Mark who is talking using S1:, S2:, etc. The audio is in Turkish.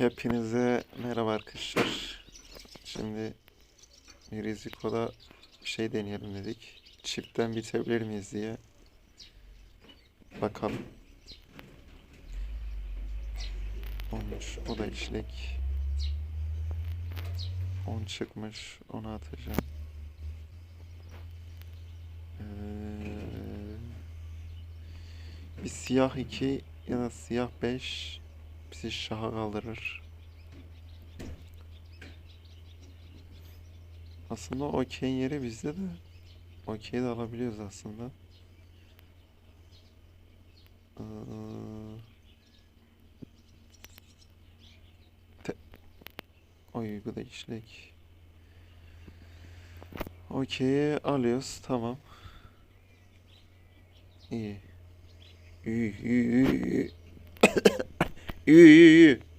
S1: Hepinize merhaba arkadaşlar. Şimdi bir rizikoda bir şey deneyelim dedik. Çipten bitebilir miyiz diye. Bakalım. Olmuş. O da işlek. 10 çıkmış. Onu atacağım. Ee, bir siyah 2 ya da siyah 5 bizi şaha kaldırır. Aslında okey'in yeri bizde de. Okey'i de alabiliyoruz aslında. Ee, Oy bu da işlek. Okey'i alıyoruz tamam. İyi. İyi iyi iyi. İyi. İyi iyi iyi.